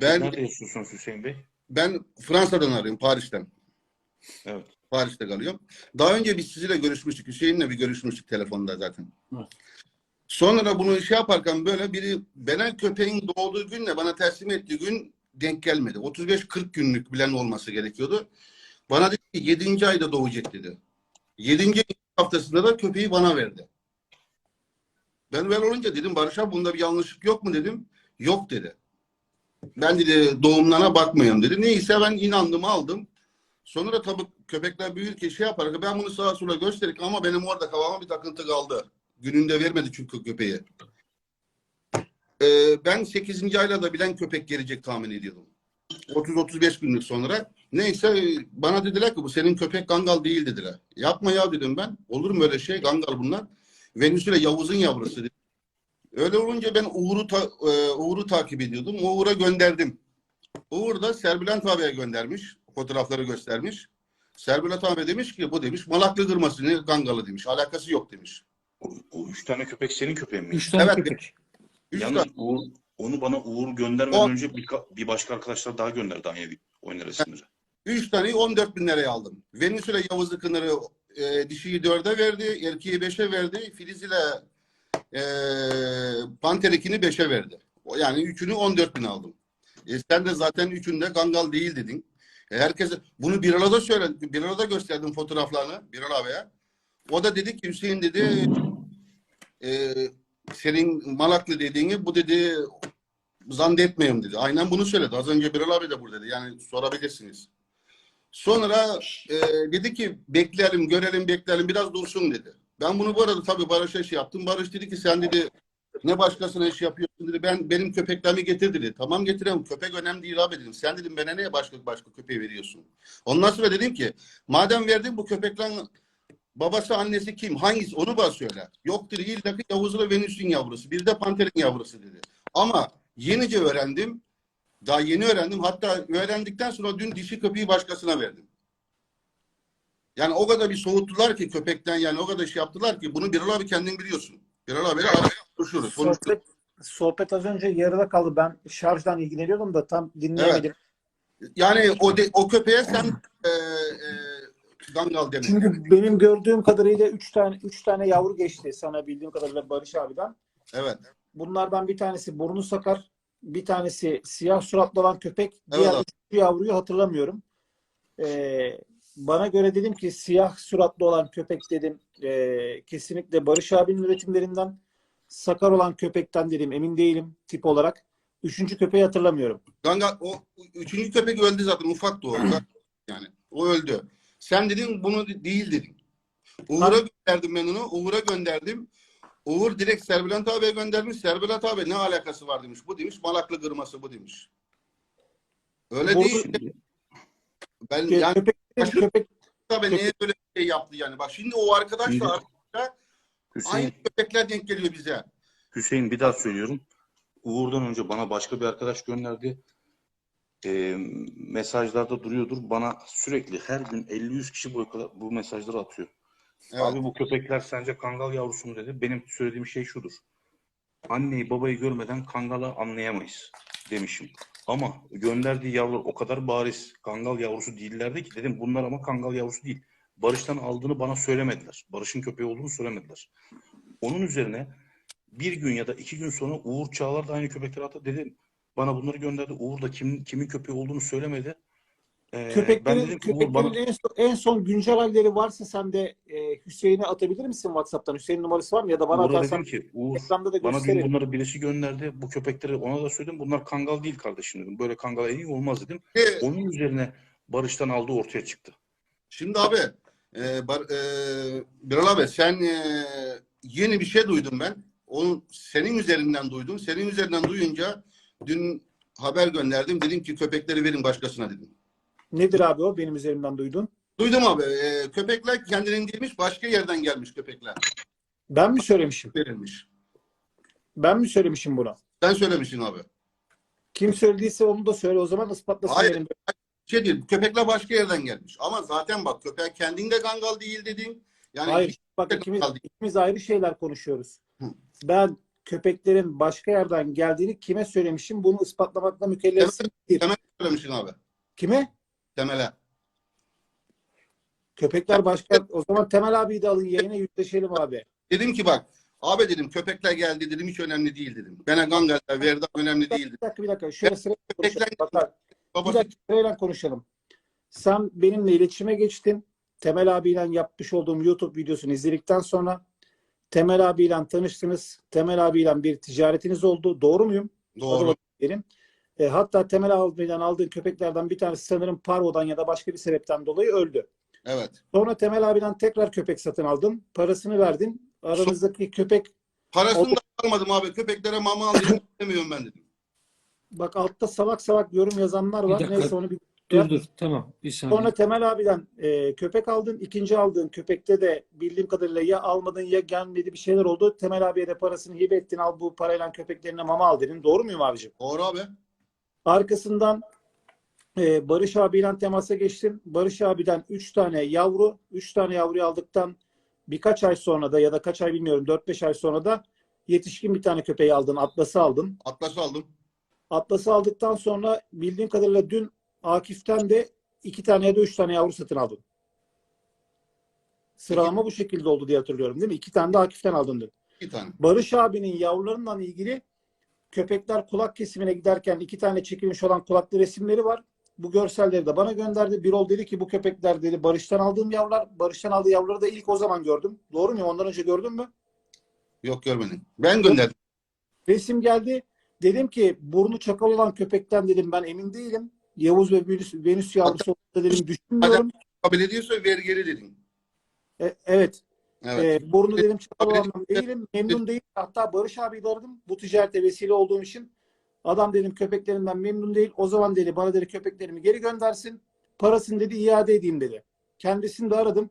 Ben Nerede yaşıyorsunuz Hüseyin Bey? ben Fransa'dan arıyorum Paris'ten. Evet. Paris'te kalıyorum. Daha önce biz sizinle görüşmüştük. Hüseyin'le bir görüşmüştük telefonda zaten. Evet. Sonra da bunu şey yaparken böyle biri bana köpeğin doğduğu günle bana teslim ettiği gün denk gelmedi. 35-40 günlük bilen olması gerekiyordu. Bana dedi ki 7. ayda doğacak dedi. 7. haftasında da köpeği bana verdi. Ben böyle olunca dedim Barış abi bunda bir yanlışlık yok mu dedim. Yok dedi. Ben dedi doğumlarına bakmayayım dedi. Neyse ben inandım aldım. Sonra tabii köpekler büyürken şey yapar. Ben bunu sağa sola gösterdik ama benim orada kafama bir takıntı kaldı. Gününde vermedi çünkü köpeği. Ee, ben 8. ayda da bilen köpek gelecek tahmin ediyordum. 30-35 günlük sonra. Neyse bana dediler ki bu senin köpek Gangal değil dediler. Yapma ya dedim ben. Olur mu öyle şey? Gangal bunlar. Venüs ile Yavuz'un yavrusu dedi. Öyle olunca ben Uğur'u ta- e, Uğur'u takip ediyordum. Uğur'a gönderdim. Uğur da Serbülent abiye göndermiş. Fotoğrafları göstermiş. Serbülent abi demiş ki bu demiş malaklı kırması ne kangalı demiş. Alakası yok demiş. O, o üç tane köpek senin köpeğin mi? Üç tane Evet. köpek. Üç Yalnız tane- Uğur, onu bana Uğur göndermeden O- önce bir, bir başka arkadaşlar daha gönderdi aynı oynar isimleri. Üç taneyi 14 bin liraya aldım. Venüs ile Yavuz'u Kınar'ı e, dişiyi dörde verdi. Erkeği beşe verdi. Filiz ile e, Panterikini beşe verdi. O- Yani üçünü 14 bin aldım. E, sen de zaten üçünde Gangal değil dedin. E, herkese bunu Biral'a söyledim. Biral'a gösterdim fotoğraflarını. Biral abiye. O da dedi ki Hüseyin dedi e, senin Malaklı dediğini bu dedi zannetmiyorum dedi. Aynen bunu söyledi. Az önce Biral abi de buradaydı. Yani sorabilirsiniz. Sonra e, dedi ki bekleyelim, görelim, bekleyelim biraz dursun dedi. Ben bunu bu arada tabii Barış'a şey yaptım. Barış dedi ki sen dedi ne başkasına iş yapıyorsun dedi. Ben benim köpeklerimi getir dedi. Tamam getireyim. Köpek önemli değil abi dedim. Sen dedim bana niye başka başka köpeği veriyorsun? Ondan sonra dedim ki madem verdin bu köpeklerin babası annesi kim? Hangisi? Onu bana söyle. Yok dedi. İlla ki Yavuz'la Venüs'ün yavrusu. Bir de Panter'in yavrusu dedi. Ama yenice öğrendim. Daha yeni öğrendim. Hatta öğrendikten sonra dün dişi köpeği başkasına verdim. Yani o kadar bir soğuttular ki köpekten yani o kadar şey yaptılar ki bunu Birol abi kendin biliyorsun. Birol konuşuruz. konuşuruz. Sohbet, sohbet az önce yarıda kaldı. Ben şarjdan ilgileniyordum da tam dinleyemedim. Yani o de, o köpeğe sen e, e, Gangal demek. Çünkü benim gördüğüm kadarıyla üç tane üç tane yavru geçti sana bildiğim kadarıyla Barış abiden. Evet. Bunlardan bir tanesi burnu sakar, bir tanesi siyah suratlı olan köpek. Evet Diğer abi. üçüncü yavruyu hatırlamıyorum. Ee, bana göre dedim ki siyah suratlı olan köpek dedim ee, kesinlikle Barış abinin üretimlerinden. Sakar olan köpekten dedim emin değilim tip olarak. Üçüncü köpeği hatırlamıyorum. Gangal o üçüncü köpek öldü zaten ufaktı o. yani o öldü. Sen dedin bunu değil dedin. Uğur'a gönderdim ben onu. Uğur'a gönderdim. Uğur direkt Serbülent abiye göndermiş. Serbülent abi ne alakası var demiş. Bu demiş malaklı kırması bu demiş. Öyle Bu- değil. Ben yani köpek, Aşırı- köpek tabii niye böyle bir şey yaptı yani. Bak şimdi o arkadaş da arkadaşlar Hüseyin, aynı köpekler denk geliyor bize. Hüseyin bir daha söylüyorum. Uğur'dan önce bana başka bir arkadaş gönderdi. Ee, mesajlarda duruyordur. Bana sürekli her gün 50-100 kişi bu, bu mesajları atıyor. Evet. Abi bu köpekler sence kangal yavrusu mu dedi. Benim söylediğim şey şudur. Anneyi babayı görmeden kangalı anlayamayız demişim. Ama gönderdiği yavrular o kadar bariz kangal yavrusu değillerdi ki dedim bunlar ama kangal yavrusu değil. Barış'tan aldığını bana söylemediler. Barış'ın köpeği olduğunu söylemediler. Onun üzerine bir gün ya da iki gün sonra Uğur Çağlar da aynı köpekleri attı. Dedim bana bunları gönderdi. Uğur da kimin, kimin köpeği olduğunu söylemedi. Ee, köpeklerin, dedim köpeklerin bana en, son, en son güncel halleri varsa sen de e, Hüseyin'e atabilir misin WhatsApp'tan? Hüseyin numarası var mı? Ya da bana Uğur'a atarsan ki Uğur ekranda da Bana dün bunları birisi gönderdi. Bu köpekleri ona da söyledim. Bunlar kangal değil kardeşim dedim. Böyle kangal en iyi olmaz dedim. Ee, Onun üzerine Barış'tan aldığı ortaya çıktı. Şimdi abi e, bar, e, Birol abi sen e, yeni bir şey duydum ben. Onu senin üzerinden duydum. Senin üzerinden duyunca dün haber gönderdim. Dedim ki köpekleri verin başkasına dedim. Nedir abi o benim üzerimden duydun? Duydum abi. E, köpekler kendinin değilmiş başka yerden gelmiş köpekler. Ben mi söylemişim? Verilmiş. Ben mi söylemişim bunu? Sen söylemişsin abi. Kim söylediyse onu da söyle o zaman ispatlasın Hayır. benim. Şey değil, köpekler başka yerden gelmiş. Ama zaten bak köpek kendinde gangal değil dedin. Yani Hayır bak ikimiz, ikimiz ayrı şeyler konuşuyoruz. Hı. Ben köpeklerin başka yerden geldiğini kime söylemişim? Bunu ispatlamakla mükellefsin. Bir. Temel söylemişsin abi. Kime? Temele. Köpekler başka. O zaman Temel abiyi de alın yayına yüzleşelim abi. Dedim ki bak abi dedim köpekler geldi dedim hiç önemli değil dedim. Bana gangaller verdi önemli değil dedim. Bir dakika bir dakika. Şöyle sırayla konuşalım. Bir Babası dakika sırayla konuşalım. Sen benimle iletişime geçtin. Temel abiyle yapmış olduğum YouTube videosunu izledikten sonra Temel abiyle tanıştınız. Temel abiyle bir ticaretiniz oldu. Doğru muyum? doğru. Adı benim. E, hatta Temel abiyle aldığın köpeklerden bir tanesi sanırım parvodan ya da başka bir sebepten dolayı öldü. Evet. Sonra Temel abiden tekrar köpek satın aldın. Parasını verdin. Aranızdaki köpek Parasını da almadım abi. Köpeklere mama al dedim. Demiyorum ben dedim. bak altta salak salak yorum yazanlar var. dakika. Neyse onu bir Dur dur tamam bir saniye. Sonra Temel abiden e, köpek aldın. İkinci aldığın köpekte de bildiğim kadarıyla ya almadın ya gelmedi bir şeyler oldu. Temel abiye de parasını hibe ettin. Al bu parayla köpeklerine mama al dedin. Doğru muyum abicim? Doğru abi. Arkasından e, Barış abiyle temasa geçtim. Barış abiden 3 tane yavru. 3 tane yavruyu aldıktan birkaç ay sonra da ya da kaç ay bilmiyorum 4-5 ay sonra da yetişkin bir tane köpeği aldın. Atlas'ı aldın. Atlas'ı aldım. Atlas'ı aldıktan sonra bildiğim kadarıyla dün Akif'ten de iki tane ya da üç tane yavru satın aldın. Sıralama bu şekilde oldu diye hatırlıyorum değil mi? İki tane de Akif'ten aldın dün. İki tane. Barış abinin yavrularından ilgili köpekler kulak kesimine giderken iki tane çekilmiş olan kulaklı resimleri var. Bu görselleri de bana gönderdi. Birol dedi ki bu köpekler dedi Barış'tan aldığım yavrular. Barış'tan aldığı yavruları da ilk o zaman gördüm. Doğru mu? Ondan önce gördün mü? Yok görmedim. Ben gönderdim. Resim geldi. Dedim ki burnu çakal olan köpekten dedim ben emin değilim. Yavuz ve Venüs, Venüs yavrusu olduğunu dedim düşünmüyorum. Kabul ediyorsa ver geri dedim. E, evet. Evet. E, burnu dedim olandan değilim. Memnun değilim. Hatta Barış de aradım. Bu ticarete vesile olduğum için. Adam dedim köpeklerinden memnun değil. O zaman dedi bana dedi köpeklerimi geri göndersin. Parasını dedi iade edeyim dedi. Kendisini de aradım.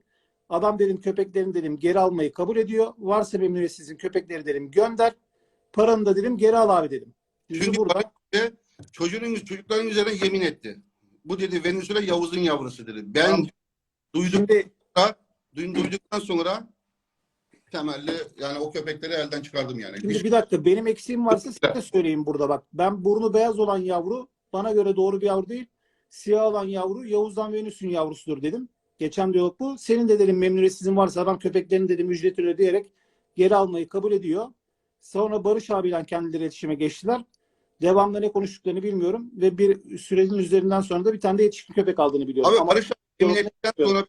Adam dedim köpeklerini dedim geri almayı kabul ediyor. Varsa memnuniyetsizin köpekleri dedim gönder. Paranı da dedim geri al abi dedim. Çünkü burada. bana çocuğun, çocukların üzerine yemin etti. Bu dedi Venüs'üyle Yavuz'un yavrusu dedi. Ben Tamam. duydum, Şimdi duyduktan sonra temelli yani o köpekleri elden çıkardım yani. Şimdi bir dakika benim eksiğim varsa size de söyleyeyim burada bak. Ben burnu beyaz olan yavru bana göre doğru bir yavru değil. Siyah olan yavru Yavuz'dan Venüs'ün yavrusudur dedim. Geçen diyalog bu. Senin de dedim memnuniyetsizin varsa adam köpeklerini dedim ücret ödeyerek geri almayı kabul ediyor. Sonra Barış abiyle kendileri iletişime geçtiler. Devamlı ne konuştuklarını bilmiyorum ve bir sürecin üzerinden sonra da bir tane de yetişkin köpek aldığını biliyorum. Abi Ama Barış abi yemin ettikten sonra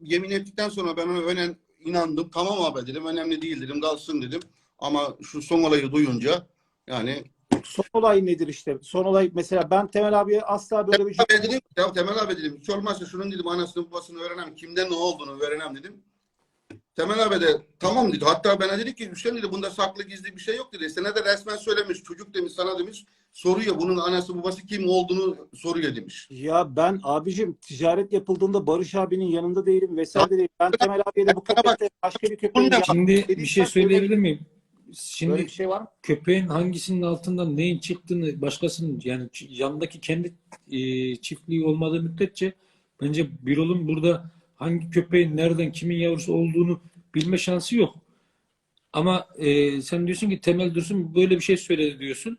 yemin ettikten sonra ben ona önen inandım. Tamam abi dedim. Önemli değil dedim. Kalsın dedim. Ama şu son olayı duyunca yani son olay nedir işte? Son olay mesela ben Temel abiye asla böyle bir abi dedim ya Temel abi dedim hiç olmazsa şunun dedim anasını babasını öğrenem kimden ne olduğunu öğrenem dedim. Temel abi de tamam dedi. Hatta bana dedi ki Hüseyin dedi bunda saklı gizli bir şey yok dedi. Sana da resmen söylemiş. Çocuk demiş sana demiş. Soruyor bunun anası babası kim olduğunu soruyor demiş. Ya ben abicim ticaret yapıldığında Barış abinin yanında değilim vesaire değil. Ben Temel abiye de bu köpekte başka bir köpeğin Şimdi bir şey söyleyebilir miyim? Şimdi böyle bir şey var mı? köpeğin hangisinin altından neyin çıktığını başkasının yani yanındaki kendi e, çiftliği olmadığı müddetçe bence Birol'un burada hangi köpeğin nereden kimin yavrusu olduğunu bilme şansı yok. Ama e, sen diyorsun ki Temel Dursun böyle bir şey söyledi diyorsun.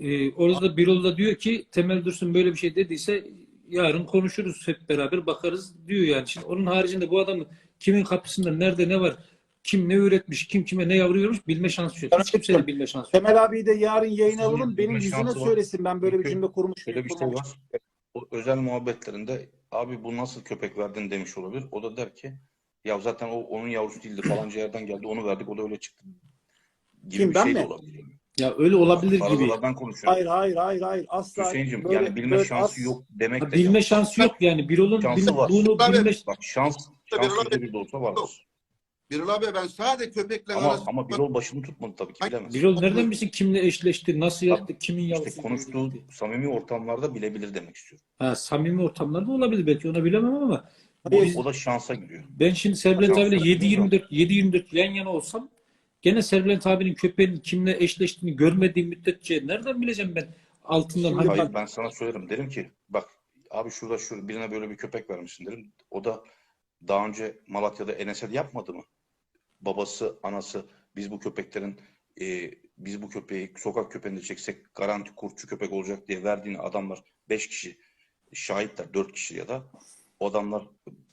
E, orada Birol da diyor ki Temel Dursun böyle bir şey dediyse yarın konuşuruz hep beraber bakarız diyor yani. Şimdi onun haricinde bu adamın kimin kapısında nerede ne var kim ne üretmiş, kim kime ne yavru vermiş bilme şansı yok. Hiç kimsenin bilme şansı yok. Temel abiyi de yarın yayın alalım. Benim yüzüne söylesin. Ben böyle bir cümle kurmuş Şöyle bir şey var. O özel muhabbetlerinde abi bu nasıl köpek verdin demiş olabilir. O da der ki ya zaten o onun yavrusu değildi falanca yerden geldi onu verdik o da öyle çıktı. Gibi Kim, bir ben şey de mi? olabilir. Ya öyle olabilir Arada gibi. da ben konuşuyorum. Hayır hayır hayır hayır. Asla. Hüseyin'cim böyle- yani bilme böyle şansı as- yok demek Ha, de bilme yanlış. şansı yok yani. Birol'un Şansı bil- var. bunu Tabii. bilme Bak şans, Tabii, şans yüzde bir de olsa vardır. Birol abi ben sadece köpekle Ama, arası- ama Birol başını tutmadı tabii ki bilemez. Birol nereden bilsin kimle eşleşti, nasıl yaptı, kimin yavrusu İşte konuştuğu samimi ortamlarda bilebilir demek istiyorum. Ha, samimi ortamlarda olabilir belki ona bilemem ama O, biz, o da şansa giriyor. ben şimdi Serbülent Şansı abiyle. 7-24 7-24 yan yana olsam gene Serbülent abinin köpeğinin kimle eşleştiğini görmediğim müddetçe nereden bileceğim ben altından Hayır ben- ben sana söylerim. Derim ki bak abi şurada şu birine böyle bir köpek vermişsin derim. O da daha önce Malatya'da Enes'e yapmadı mı? Babası, anası biz bu köpeklerin e, biz bu köpeği sokak köpeğinde çeksek garanti kurtçu köpek olacak diye verdiğini adamlar 5 kişi şahitler 4 kişi ya da o adamlar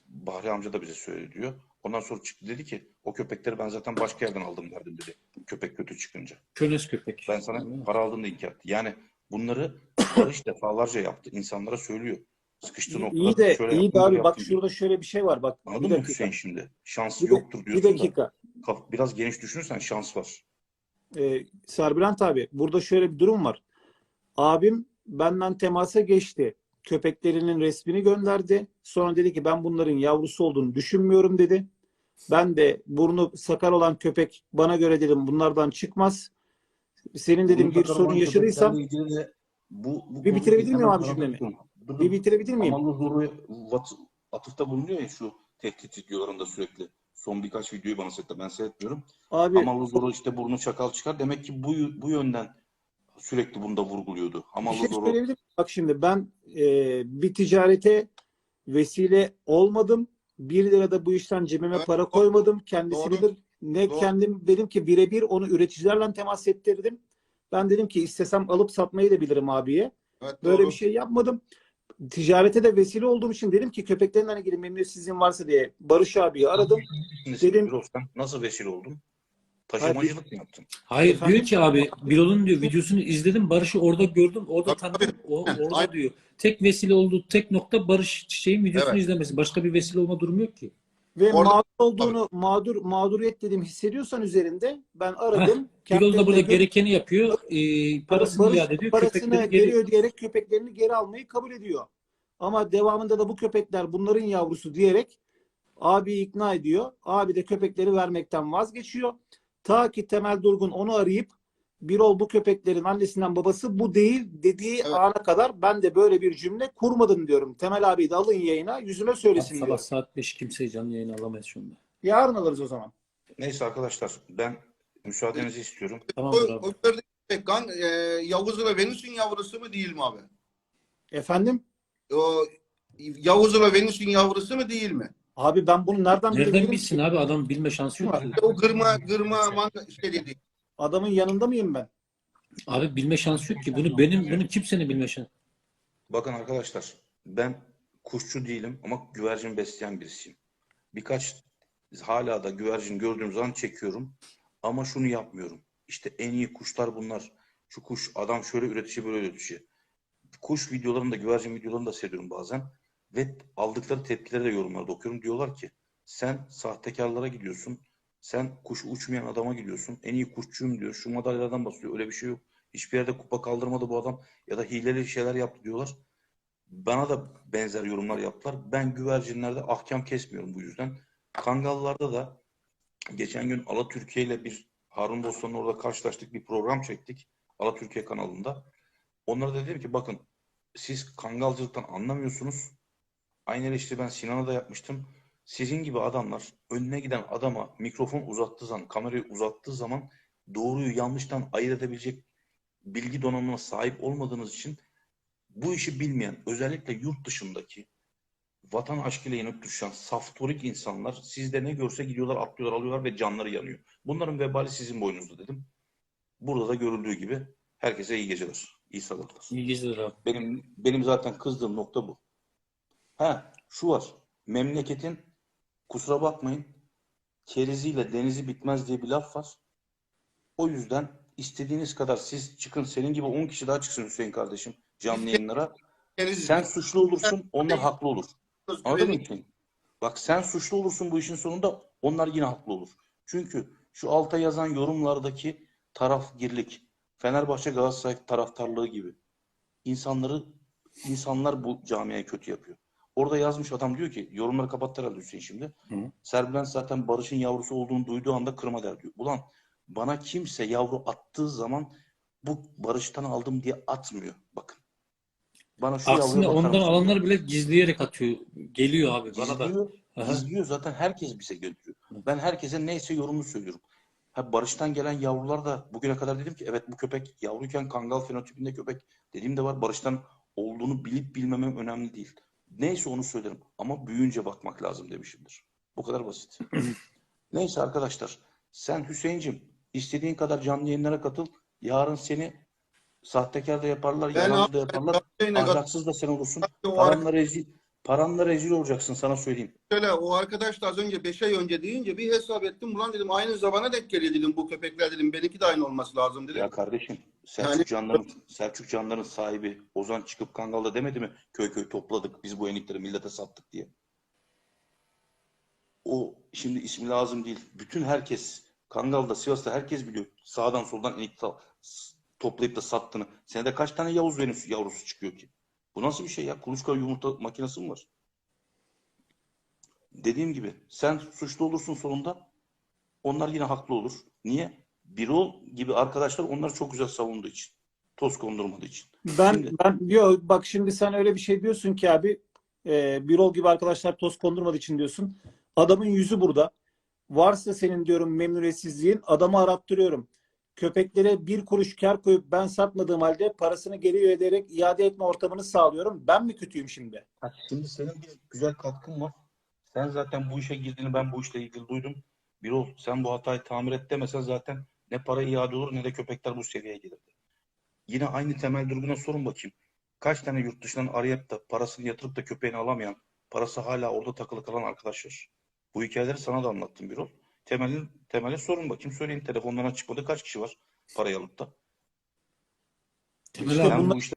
Bahri amca da bize söyledi diyor. Ondan sonra çıktı dedi ki o köpekleri ben zaten başka yerden aldım verdim dedi. Köpek kötü çıkınca. Könes köpek. Ben sana para aldığını inkar etti. Yani bunları Barış defalarca yaptı. İnsanlara söylüyor. Sıkıştığı noktada İyi de şöyle iyi de abi bak diyor. şurada şöyle bir şey var bak. Anladın bir mı. Hüseyin şimdi? Şans Bir, yoktur bir diyorsun da dakika. kaf- biraz geniş düşünürsen şans var. Ee, Serbülent abi burada şöyle bir durum var. Abim benden temasa geçti. Köpeklerinin resmini gönderdi. Sonra dedi ki ben bunların yavrusu olduğunu düşünmüyorum dedi. Ben de burnu sakar olan köpek bana göre dedim bunlardan çıkmaz. Senin dedim bir sorun yaşadıysam bu, bu Bir bitirebilir miyim abi cümlemi? bir bitirebilir miyim? Amallı Zoru'ya vat- atıfta bulunuyor ya şu tehdit videolarında sürekli. Son birkaç videoyu bana seyretti. Ben seyretmiyorum. Abi Amallı Zoru işte burnu çakal çıkar. Demek ki bu, bu yönden sürekli bunu da vurguluyordu. bir Amallı şey Zoru? Bak şimdi ben e, bir ticarete vesile olmadım. Bir lira da bu işten cebime Evet, para koymadım. Kendisi Doğru. bilir. Ne Doğru. kendim dedim ki birebir onu üreticilerle temas ettirdim. Ben dedim ki istesem alıp satmayı da bilirim abiye. Evet, Böyle doğru. bir şey yapmadım. Ticarete de vesile olduğum için dedim ki köpeklerin ilgili memnuniyetsizliğin varsa diye Barış abiyi aradım. Dedim- nasıl vesile oldun? Taşımacılık mı yaptın? Hayır Efendim? diyor ki abi Birol'un diyor videosunu izledim Barış'ı orada gördüm orada Tabii, tanıdım o, orada Aynen. diyor. Tek vesile olduğu tek nokta Barış Çiçek'in videosunu Evet. izlemesi. Başka bir vesile olma durumu yok ki. Ve Orada- mağdur olduğunu, mağdur mağduriyet dedim hissediyorsan üzerinde ben aradım. Birol da burada Kendilerine gerekeni yapıyor. E, parasını Barış iade ediyor. parasını geri geri ödeyerek köpeklerini geri almayı kabul ediyor. Ama devamında da bu köpekler bunların yavrusu diyerek abi ikna ediyor. Abi de köpekleri vermekten vazgeçiyor. Ta ki Temel Durgun onu arayıp Birol bu köpeklerin annesinden babası bu değil dediği Evet. ana kadar ben de böyle bir cümle kurmadım diyorum. Temel abi de alın yayına yüzüme söylesin Sabah diyor. saat 5 kimse canlı yayın alamayız anda. Yarın alırız o zaman. Neyse arkadaşlar ben müsaadenizi istiyorum. O, Tamamdır abi. o köpek kan e, Yavuz'la Venüs'ün yavrusu mu değil mi abi? Efendim? O Yavuz'la Venüs'ün yavrusu mu değil mi? Abi ben bunu nereden Nereden bilebilirim bilsin ki? abi adam bilme şansı yok. O gırma gırma manga şey dedi. Adamın yanında mıyım ben? Abi bilme şansı yok ki. Bunu benim bunu kimsenin bilme şansı. Bakın arkadaşlar ben kuşçu değilim ama güvercin besleyen birisiyim. Birkaç hala da güvercin gördüğüm zaman çekiyorum ama şunu yapmıyorum. İşte en iyi kuşlar bunlar. Şu kuş adam şöyle üretici böyle üretici. Kuş videolarını da güvercin videolarını da seyrediyorum bazen ve aldıkları tepkileri de yorumlarda okuyorum. Diyorlar ki sen sahtekarlara gidiyorsun. Sen kuş uçmayan adama gidiyorsun. En iyi kuşçuyum diyor. Şu madalyadan basıyor. Öyle bir şey yok. Hiçbir yerde kupa kaldırmadı bu adam. Ya da hileli şeyler yaptı diyorlar. Bana da benzer yorumlar yaptılar. Ben güvercinlerde ahkam kesmiyorum bu yüzden. Kangallarda da geçen gün Ala Türkiye ile bir Harun Bostan'ın orada karşılaştık. Bir program çektik. Ala Türkiye kanalında. Onlara da dedim ki bakın siz kangalcılıktan anlamıyorsunuz. Aynı eleştiri ben Sinan'a da yapmıştım. Sizin gibi adamlar önüne giden adama mikrofon uzattığı zaman, kamerayı uzattığı zaman doğruyu yanlıştan ayırt edebilecek bilgi donanımına sahip olmadığınız için bu işi bilmeyen, özellikle yurt dışındaki vatan aşkıyla yanıp tutuşan saftorik insanlar sizde ne görse gidiyorlar, atlıyorlar, alıyorlar ve canları yanıyor. Bunların vebali sizin boynunuzda dedim. Burada da görüldüğü gibi herkese iyi geceler, iyi sabahlar. İyi geceler abi. Benim benim zaten kızdığım nokta bu. Ha, şu var. Memleketin kusura bakmayın keriziyle denizi bitmez diye bir laf var. O yüzden istediğiniz kadar siz çıkın senin gibi 10 kişi daha çıksın Hüseyin kardeşim canlı yayınlara. Keriz, Sen suçlu olursun, onlar haklı olur. Anladın mı Hüseyin? Bak sen suçlu olursun bu işin sonunda onlar yine haklı olur. Çünkü şu alta yazan yorumlardaki tarafgirlik, Fenerbahçe Galatasaray taraftarlığı gibi insanları insanlar bu camiye kötü yapıyor. Orada yazmış adam diyor ki yorumları kapattı herhalde Hüseyin şimdi. Hı. Serbülent zaten Barış'ın yavrusu olduğunu duyduğu anda kırma der diyor. Ulan bana kimse yavru attığı zaman bu Barış'tan aldım diye atmıyor. Bakın. Bana şu bakar ondan mısın alanlar diyor. bile gizleyerek atıyor. Geliyor abi. Bana da. Gizliyor. Aha. Gizliyor zaten herkes bize gönderiyor. Ben herkese neyse yorumunu söylüyorum. Ha Barış'tan gelen yavrular da bugüne kadar dedim ki evet bu köpek yavruyken kangal fenotipinde köpek dediğim de var. Barış'tan olduğunu bilip bilmemem önemli değil. Neyse onu söylerim ama büyüyünce bakmak lazım demişimdir. Bu kadar basit. Neyse arkadaşlar sen Hüseyin'cim İstediğin kadar canlı yayınlara katıl. Yarın seni sahtekar da yaparlar, Ben yalancı da yaparlar. Ahlaksız da sen olursun. Paranla rezil, paranla rezil olacaksın sana söyleyeyim. şöyle, o arkadaş da az önce 5 ay önce deyince bir hesap ettim. Ulan dedim aynı zamana denk geliyor dedim bu köpekler dedim. Benimki de aynı olması lazım dedim. Ya kardeşim Selçuk Yani- Canlar'ın Selçuk Canlar'ın sahibi Ozan çıkıp Kangal'da demedi mi? Köy köy topladık biz bu enikleri millete sattık diye. O şimdi ismi lazım değil. Bütün herkes Kangal'da Sivas'ta herkes biliyor. Sağdan soldan enik toplayıp da sattığını. Senede kaç tane Yavuz Venüs yavrusu çıkıyor ki? Bu nasıl bir şey ya? Kuluçka yumurta makinesi mi var? Dediğim gibi sen suçlu olursun sonunda. Onlar yine haklı olur. Niye? Birol gibi arkadaşlar onları çok güzel savunduğu için. Toz kondurmadığı için. Ben Şimdi- ben diyor bak şimdi sen öyle bir şey diyorsun ki abi e, Birol gibi arkadaşlar toz kondurmadığı için diyorsun. Adamın yüzü burada. Varsa senin diyorum memnuniyetsizliğin adamı arattırıyorum. Köpeklere bir kuruş kar koyup ben satmadığım halde parasını geri ödeyerek iade etme ortamını sağlıyorum. Ben mi kötüyüm şimdi? Şimdi senin bir güzel katkın var. Sen zaten bu işe girdiğini ben bu işle ilgili duydum. Birol sen bu hatayı tamir et demesen zaten ne para iade olur ne de köpekler bu seviyeye gelirdi. Yine aynı temel durguna sorun bakayım. Kaç tane yurt dışından arayıp da parasını yatırıp da köpeğini alamayan, parası hala orada takılı kalan arkadaşlar. Bu hikayeleri sana da anlattım Birol. Temelin, temeli sorun bakayım. Söyleyin telefonlarına çıkmadı kaç kişi var parayı alıp da. Temel İşte abi, bunlar- bu işte